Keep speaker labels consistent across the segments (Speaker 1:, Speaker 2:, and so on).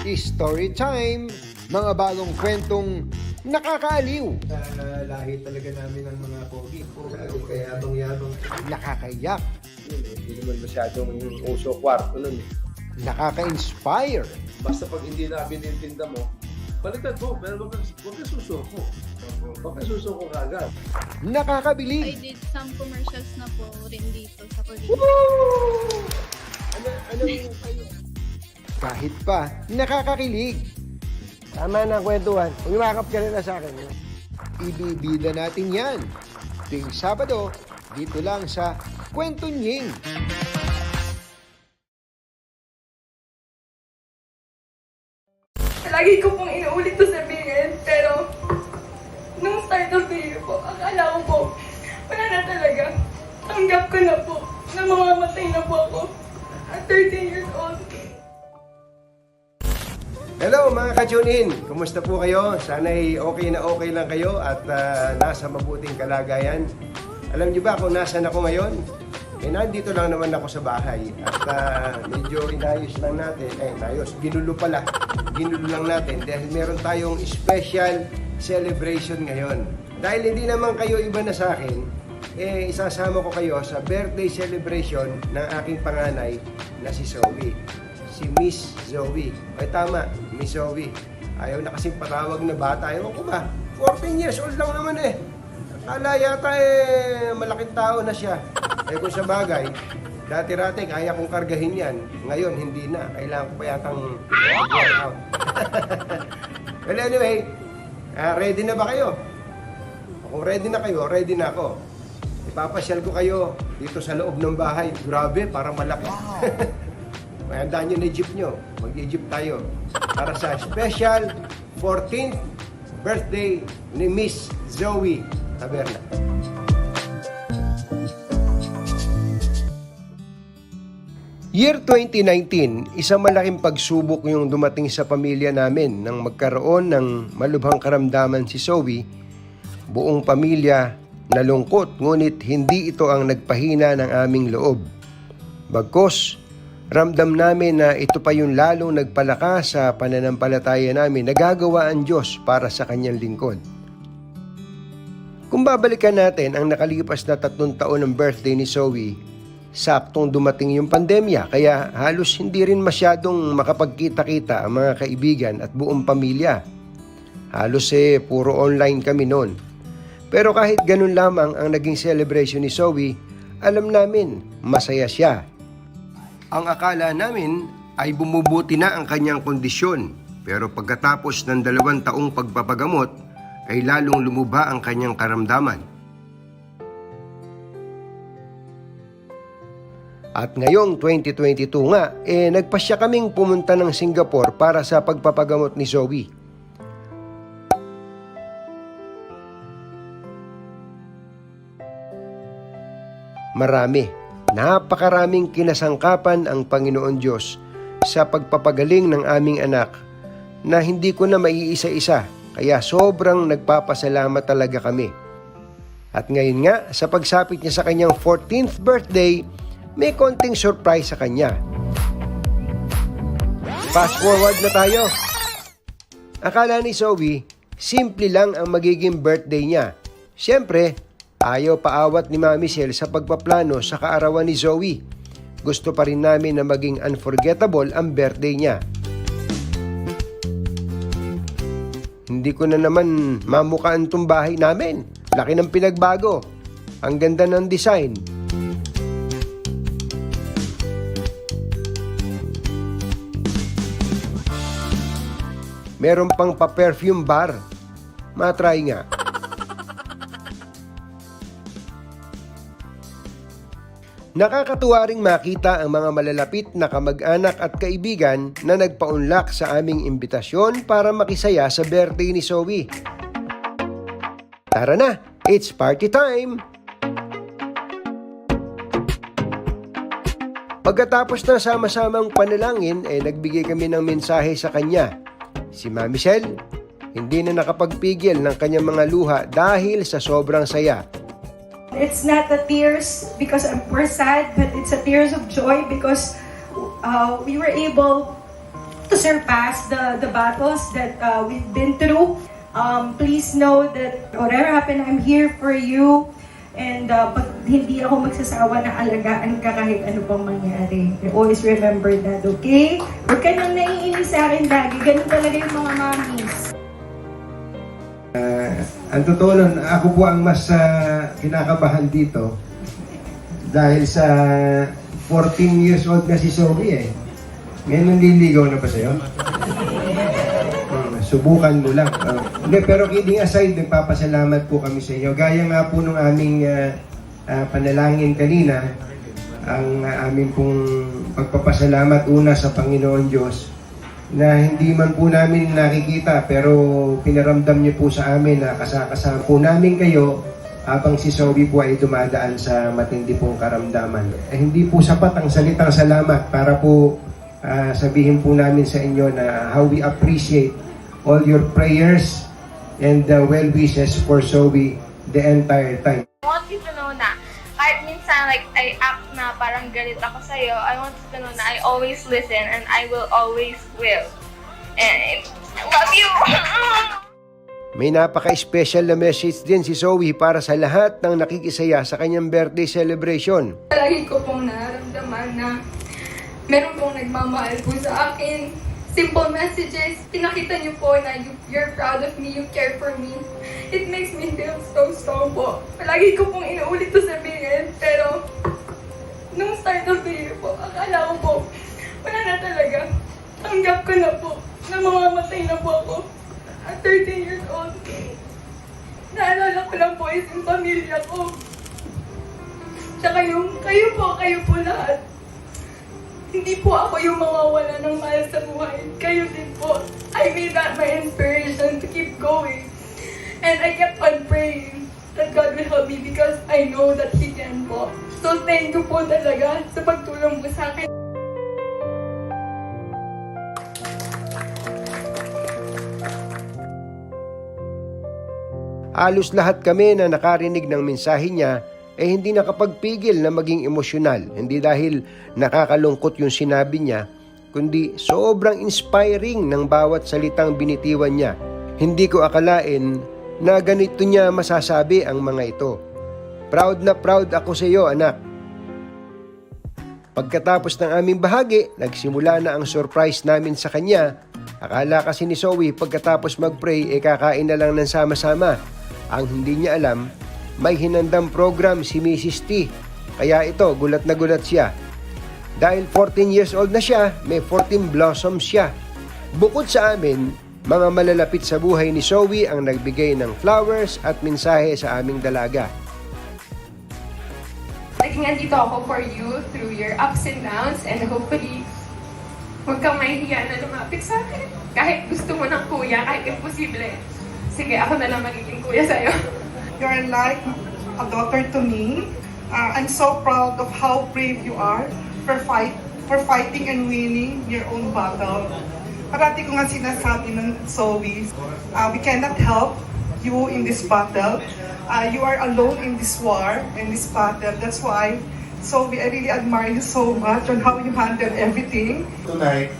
Speaker 1: Story time! Mga bagong kwentong nakakaaliw,
Speaker 2: Sa lahi talaga namin ng mga pogi. Kaya yabang-yabang.
Speaker 1: nakakayak,
Speaker 2: Yun eh, Hindi naman masyadong uso kwarto nun eh.
Speaker 1: nakaka-inspire,
Speaker 3: Basta pag hindi na binintinda mo, baliktad mo, pero wag kang wag kang susuko. Wag kang susuko kagad.
Speaker 4: I
Speaker 1: nakakabilib,
Speaker 4: did some commercials na po rin dito sa Korea.
Speaker 2: Ano, ano yung kayo?
Speaker 1: Kahit pa nakakakilig.
Speaker 2: Tama na ang kwentuhan. Umimakap ka na sa akin.
Speaker 1: Ibibida natin yan. Tuwing Sabado, dito lang sa Kwento Nying.
Speaker 5: Lagi ko pong inuulit to sabihin, pero nung start of the year po, akala ko po, wala na talaga. Tanggap ko na po na mamamatay na po ako at 13 years old.
Speaker 2: Hello mga ka-tune-in! Kumusta po kayo? Sana'y okay na okay lang kayo at ah, nasa mabuting kalagayan. Alam niyo ba kung nasan ako ngayon? Eh, nandito lang naman ako sa bahay at ah, medyo inayos lang natin. Eh, inayos. Ginulo pala. Ginulo lang natin dahil meron tayong special celebration ngayon. Dahil hindi naman kayo iba na sa akin, eh, isasama ko kayo sa birthday celebration ng aking panganay na si Zoe si Miss Zoe. Ay tama, Miss Zoe. Ayaw na kasing patawag na bata. Ewan ko ba? 14 years old lang naman eh. Akala yata eh, malaking tao na siya. Eh kung sa bagay, dati-rati kaya kong kargahin yan. Ngayon, hindi na. Kailangan ko pa yatang work out. well anyway, ah, ready na ba kayo? Kung ready na kayo, ready na ako. Ipapasyal ko kayo dito sa loob ng bahay. Grabe, parang malaki. Mayandaan nyo na jeep nyo. Mag-jeep tayo. Para sa special 14th birthday ni Miss Zoe Taberna. Year 2019, isang malaking pagsubok yung dumating sa pamilya namin nang magkaroon ng malubhang karamdaman si Zoe. Buong pamilya nalungkot ngunit hindi ito ang nagpahina ng aming loob. Bagkos, ramdam namin na ito pa yung lalong nagpalakas sa pananampalataya namin na gagawa ang Diyos para sa kanyang lingkod. Kung babalikan natin ang nakalipas na tatlong taon ng birthday ni Zoe, saktong dumating yung pandemya kaya halos hindi rin masyadong makapagkita-kita ang mga kaibigan at buong pamilya. Halos eh puro online kami noon. Pero kahit ganun lamang ang naging celebration ni Zoe, alam namin masaya siya ang akala namin ay bumubuti na ang kanyang kondisyon. Pero pagkatapos ng dalawang taong pagpapagamot, ay lalong lumuba ang kanyang karamdaman. At ngayong 2022 nga, eh nagpasya kaming pumunta ng Singapore para sa pagpapagamot ni Zoe. Marami, napakaraming kinasangkapan ang Panginoon Diyos sa pagpapagaling ng aming anak na hindi ko na maiisa-isa kaya sobrang nagpapasalamat talaga kami. At ngayon nga, sa pagsapit niya sa kanyang 14th birthday, may konting surprise sa kanya. Fast forward na tayo. Akala ni Zoe, simple lang ang magiging birthday niya. Siyempre, ayaw paawat ni Mami Michelle sa pagpaplano sa kaarawan ni Zoe. Gusto pa rin namin na maging unforgettable ang birthday niya. Hindi ko na naman mamukaan tong bahay namin. Laki ng pinagbago. Ang ganda ng design. Meron pang pa-perfume bar. Matry nga. Nakakatuwa ring makita ang mga malalapit na kamag-anak at kaibigan na nagpaunlak sa aming imbitasyon para makisaya sa birthday ni Zoe. Tara na, it's party time! Pagkatapos na sama-samang panalangin, eh nagbigay kami ng mensahe sa kanya. Si Mami Michelle, hindi na nakapagpigil ng kanyang mga luha dahil sa sobrang saya.
Speaker 5: It's not the tears because we're sad, but it's a tears of joy because uh, we were able to
Speaker 6: surpass the, the battles that uh, we've been through. Um, please know that whatever happened, I'm here for you. And uh, pag hindi ako magsasawa na alagaan ka kahit ano pang mangyari. Always remember that, okay? Huwag ka nang naiinis sa akin lagi. Ganun talaga yung mga mommies.
Speaker 7: Ang totoo nun, ako po ang mas ah, kinakabahan dito dahil sa 14 years old na si Zoe eh. Ngayon naliligaw na ba sa'yo? Hmm, subukan mo lang. Ah, hindi, pero kidding aside, nagpapasalamat po kami sa inyo. Gaya nga po nung aming ah, ah, panalangin kanina, ang ah, aming pong pagpapasalamat una sa Panginoon Diyos na hindi man po namin nakikita pero pinaramdam niyo po sa amin na kasakasama po namin kayo habang si Zoe po ay dumadaan sa matindi pong karamdaman. Eh, hindi po sapat ang salitang salamat para po ah, sabihin po namin sa inyo na how we appreciate all your prayers and the well wishes for Zoe the entire time.
Speaker 5: Kahit minsan like I act na parang galit ako sa'yo, I want to know na I always listen and I will always will. And I love you!
Speaker 2: May napaka-special na message din si Zoe para sa lahat ng nakikisaya sa kanyang birthday celebration.
Speaker 5: Lagi ko pong nararamdaman na meron pong nagmamahal po sa akin. Simple messages. Pinakita niyo po na you, you're proud of me, you care for me. It makes me feel so strong po. Palagi ko pong inuulit to sabihin, pero nung start of the year po, akala ko po, wala na talaga. Tanggap ko na po na mamamatay na po ako. At 13 years old. Naalala ko lang po is yung pamilya ko. Tsaka yung, kayo po, kayo po lahat. Hindi po ako yung mawawala ng mahal sa buhay. Kayo din po. I made that my inspiration to keep going. And I kept on praying that God will help me because I know that He can po. So thank you po talaga sa pagtulong mo sa akin.
Speaker 2: Halos lahat kami na nakarinig ng mensahe niya ay hindi nakapagpigil na maging emosyonal. Hindi dahil nakakalungkot yung sinabi niya, kundi sobrang inspiring ng bawat salitang binitiwan niya. Hindi ko akalain na ganito niya masasabi ang mga ito. Proud na proud ako sa iyo, anak. Pagkatapos ng aming bahagi, nagsimula na ang surprise namin sa kanya. Akala kasi ni Zoe pagkatapos mag-pray, eh kakain na lang ng sama-sama. Ang hindi niya alam, may hinandang program si Mrs. T. Kaya ito, gulat na gulat siya. Dahil 14 years old na siya, may 14 blossoms siya. Bukod sa amin, mga malalapit sa buhay ni Zoe ang nagbigay ng flowers at mensahe sa aming dalaga.
Speaker 5: Naging andito ako for you through your ups and downs and hopefully huwag kang mahihiya na lumapit sa akin. Kahit gusto mo ng kuya, kahit imposible. Sige, ako na lang magiging kuya sa'yo.
Speaker 8: You're like a daughter to me. Uh, I'm so proud of how brave you are for fight for fighting and winning your own battle. Parati ko nga sinasabi ng Zoe, uh, we cannot help you in this battle. Uh, you are alone in this war, in this battle. That's why, Zoe, I really admire you so much on how you handle everything.
Speaker 9: tonight,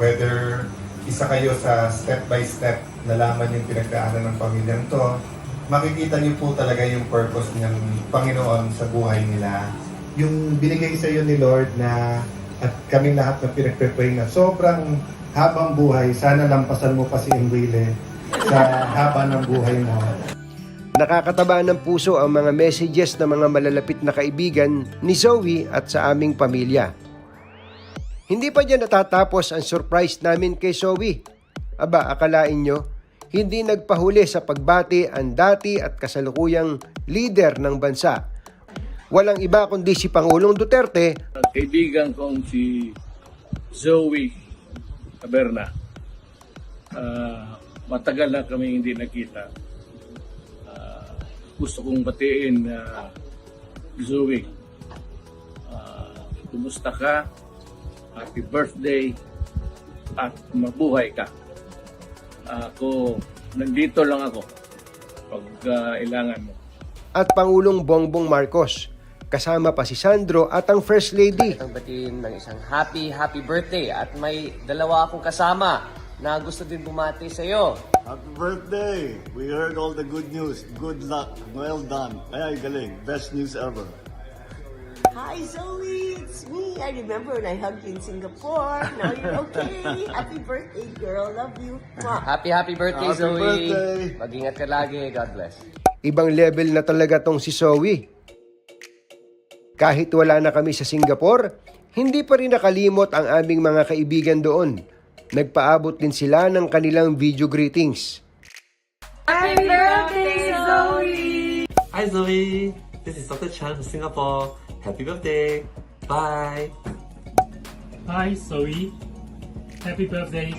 Speaker 9: whether isa kayo sa step-by-step nalaman yung pinagdaanan ng pamilyang to, makikita niyo po talaga yung purpose ng Panginoon sa buhay nila. Yung binigay sa iyo ni Lord na at kaming lahat na pinagpe-pray na sobrang habang buhay, sana lampasan mo pa si Enrile sa haba ng buhay mo.
Speaker 2: Nakakataba ng puso ang mga messages ng mga malalapit na kaibigan ni Zoe at sa aming pamilya. Hindi pa dyan natatapos ang surprise namin kay Zoe. Aba, akalain nyo, hindi nagpahuli sa pagbati ang dati at kasalukuyang leader ng bansa. Walang iba kundi si Pangulong Duterte
Speaker 10: kaibigan kong si Zoe Taberna. Ah, matagal na kami hindi nakita. Ah, gusto kong batiin na Zoe. Ah, kumusta ka? Happy birthday at mabuhay ka. Ako, nandito lang ako pag ilangan mo.
Speaker 2: at Pangulong Bongbong Marcos. kasama pa si Sandro at ang First Lady.
Speaker 11: Ang batiin ng isang happy, happy birthday. At may dalawa akong kasama na gusto din bumati sa iyo.
Speaker 12: Happy birthday! We heard all the good news. Good luck. Well done. Ay, ay, galing. Best news ever.
Speaker 13: Hi Zoe, it's me. I remember when I hugged you in Singapore. Now you're okay. Happy birthday, girl. Love you. Mwah.
Speaker 11: Happy, happy birthday,
Speaker 12: Happy
Speaker 11: Zoe.
Speaker 12: birthday.
Speaker 11: Mag-ingat ka lagi. God bless.
Speaker 2: Ibang level na talaga tong si Zoe. Kahit wala na kami sa Singapore, hindi pa rin nakalimot ang aming mga kaibigan doon. Nagpaabot din sila ng kanilang video greetings.
Speaker 5: Happy birthday, Zoe!
Speaker 14: Hi Zoe, this is Dr. Chan from Singapore. Happy birthday. Bye.
Speaker 4: Hi, Zoe. Happy birthday.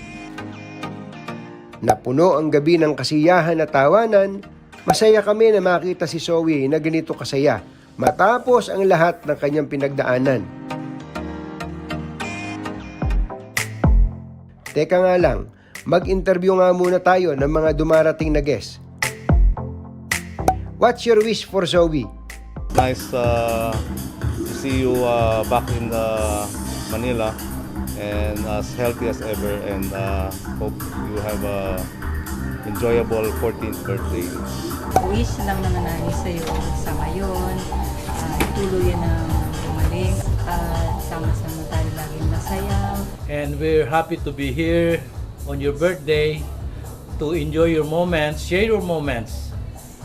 Speaker 2: Napuno ang gabi ng kasiyahan at tawanan, masaya kami na makita si Zoe na ganito kasaya matapos ang lahat ng kanyang pinagdaanan. Teka nga lang, mag-interview nga muna tayo ng mga dumarating na guest. What's your wish for Zoe?
Speaker 12: Nice uh, see you uh, back in uh, Manila and as healthy as ever and uh, hope you have a enjoyable 14th birthday.
Speaker 6: Wish lang naman namin sa'yo sa ngayon. Uh, tuluyan na gumaling at sama-sama tayo laging masaya.
Speaker 4: And we're happy to be here on your birthday to enjoy your moments, share your moments,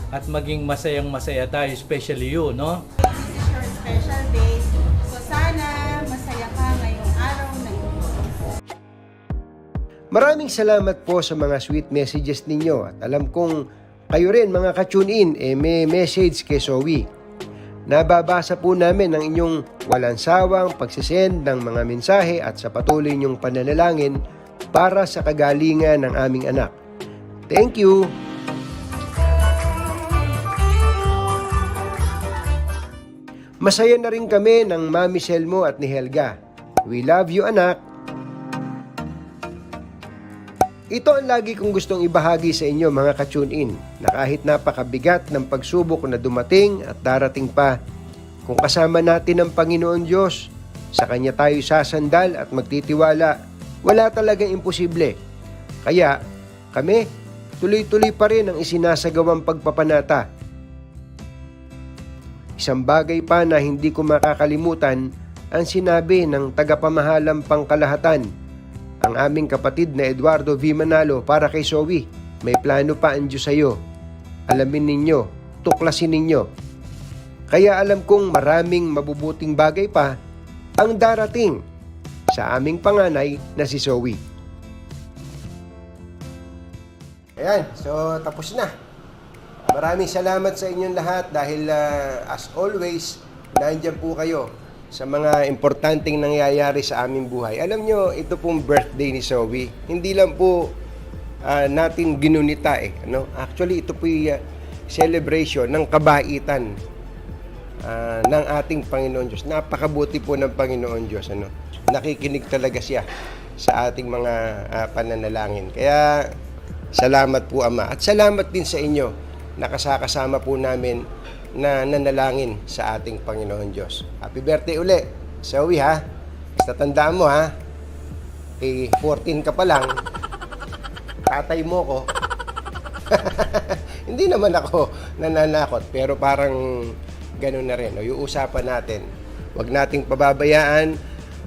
Speaker 4: at maging masayang masaya tayo, especially you, no?
Speaker 5: Your special
Speaker 2: Maraming salamat po sa mga sweet messages ninyo at alam kong kayo rin mga ka-tune in eh may message kay Zoe. Nababasa po namin ang inyong walang sawang pagsisend ng mga mensahe at sa patuloy niyong pananalangin para sa kagalingan ng aming anak. Thank you! Masaya na rin kami ng Mami Selmo at ni Helga. We love you anak! Ito ang lagi kong gustong ibahagi sa inyo mga ka-tune in na kahit napakabigat ng pagsubok na dumating at darating pa, kung kasama natin ang Panginoon Diyos, sa Kanya tayo sasandal at magtitiwala, wala talagang imposible. Kaya kami, tuloy-tuloy pa rin ang isinasagawang pagpapanata. Isang bagay pa na hindi ko makakalimutan ang sinabi ng tagapamahalang pangkalahatan ang aming kapatid na Eduardo V. Manalo para kay Zoe. May plano pa ang Diyos sa iyo. Alamin ninyo, tuklasin ninyo. Kaya alam kong maraming mabubuting bagay pa ang darating sa aming panganay na si Zoe. Ayan, so tapos na. Maraming salamat sa inyong lahat dahil ah, as always, nandyan po kayo sa mga importanteng nangyayari sa aming buhay. Alam nyo, ito pong birthday ni Zoe. Hindi lang po ah, natin ginunita eh. Ano? Actually, ito po yung ah, celebration ng kabaitan ah, ng ating Panginoon Diyos. Napakabuti po ng Panginoon Diyos. Ano? Nakikinig talaga siya sa ating mga ah, pananalangin. Kaya, salamat po Ama. At salamat din sa inyo nakasakasama po namin na nanalangin sa ating Panginoon Diyos. Happy birthday uli. Zoe ha. Basta tandaan mo ha. Eh, 14 ka pa lang. Tatay mo ko. Hindi naman ako nananakot, pero parang ganun na rin. O, yung usapan natin, wag nating pababayaan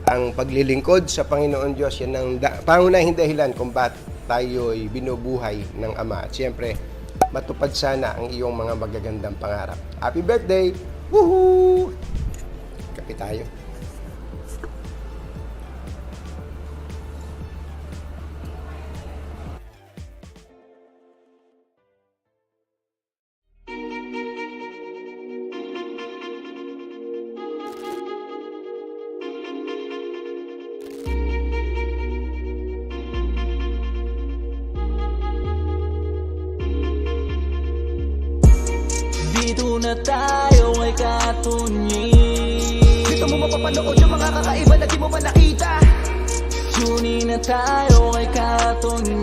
Speaker 2: ang paglilingkod sa Panginoon Diyos. Yan ang da- pangunahing dahilan kung bakit tayo'y binubuhay ng Ama. At siyempre, matupad sana ang iyong mga magagandang pangarap. Happy birthday! Woohoo! Kape tayo.
Speaker 14: Tayo ay katunyin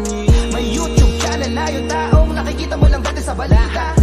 Speaker 14: May YouTube channel na yung taong nakikita mo lang dati sa balita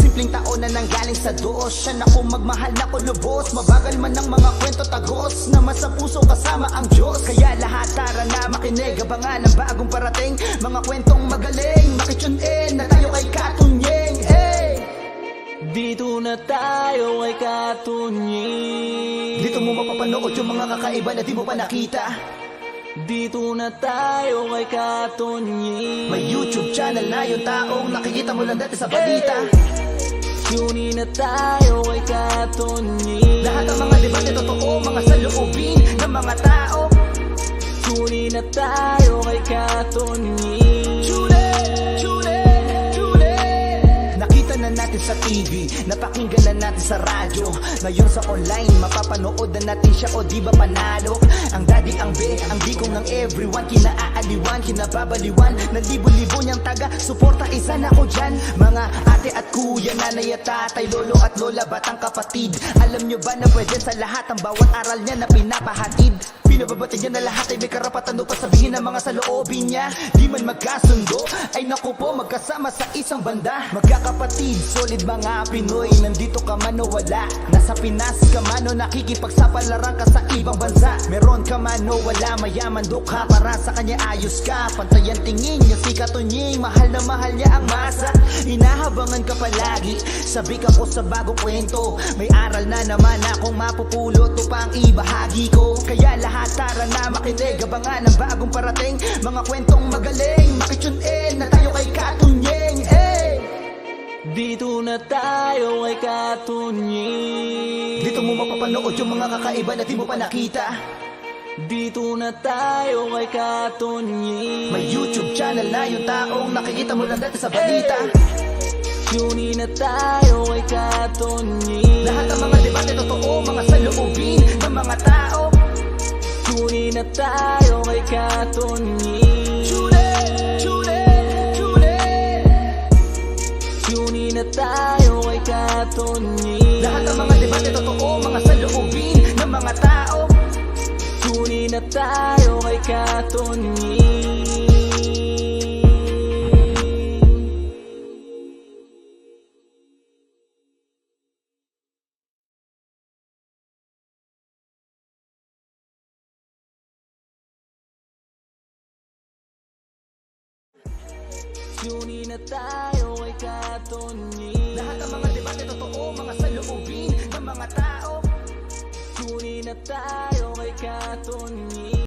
Speaker 14: Simpleng tao na nanggaling sa Diyos. Siya na kung magmahal na kulubos. Mabagal man ang mga kwento tagos Na sa puso kasama ang Diyos. Kaya lahat tara na makinig Abangan ang bagong parating. Mga kwentong magaling Makitune in na tayo kay Katunyeng hey!
Speaker 15: Dito na tayo kay Katunying
Speaker 14: Dito mo mapapanood yung mga kakaiba na di mo pa nakita.
Speaker 15: Dito na tayo kay Katunying
Speaker 14: May YouTube channel na yung taong nakikita mo lang dati sa balita.
Speaker 15: Tune in na tayo kay Katunying
Speaker 14: Lahat ng mga debate totoo, mga saloobin ng mga tao.
Speaker 15: Tune in na tayo kay Katunying
Speaker 14: natin sa radyo. Ngayon sa online, mapapanood na natin siya o di ba panalo? Ang daddy, ang be, ang bikong ng everyone. Kinaaaliwan, kinababaliwan. Ng libo-libo niyang taga, suporta isa na ko dyan. Mga ate at kuya, nanay at tatay Lolo at lola, batang kapatid. Alam nyo ba na pwede sa lahat Ang bawat aral niya na pinapahatid Pinababati niya na lahat ay may karapatan upang sabihin ng mga saloobin niya. Di man magkasundo, ay naku po magkasama sa isang banda. Magkakapatid, solid mga Pinoy Nandito ka man o wala. Nasa Pinas ka man o nakikipagsapalaran ka sa ibang bansa. Meron ka man o wala, mayaman dukha Para sa kanya ayos ka, pantayan tingin niya si Katunying Mahal na mahal niya ang masa. Hinahabangan ka palagi Sabi ka ko sa bagong kwento. May aral na naman akong mapupulot Upang ibahagi ko. Kaya lahat tara na makinig. Abangan ang bagong parating. Mga kwentong magaling. Makitune in na tayo kay Katunyeng hey!
Speaker 15: Dito na tayo kay Katunying.
Speaker 14: Dito mo mapapanood yung mga kakaiba na di mo pa nakita.
Speaker 15: Dito na tayo kay Katunying.
Speaker 14: May YouTube channel na yung taong nakikita mo lang dati sa balita.
Speaker 15: Tune in na tayo kay Katunying.
Speaker 14: Lahat ng mga debate totoo, mga saloobin ng mga tao
Speaker 15: Tune in na tayo kay Tune in na tayo kay Katunying
Speaker 14: Lahat ng mga debate totoo, mga saloobin ng mga tao.
Speaker 15: Tune in na tayo kay Katunying kay Katunying
Speaker 14: Lahat ng mga debate totoo, mga saloobin ng mga tao.
Speaker 15: Tune in na tayo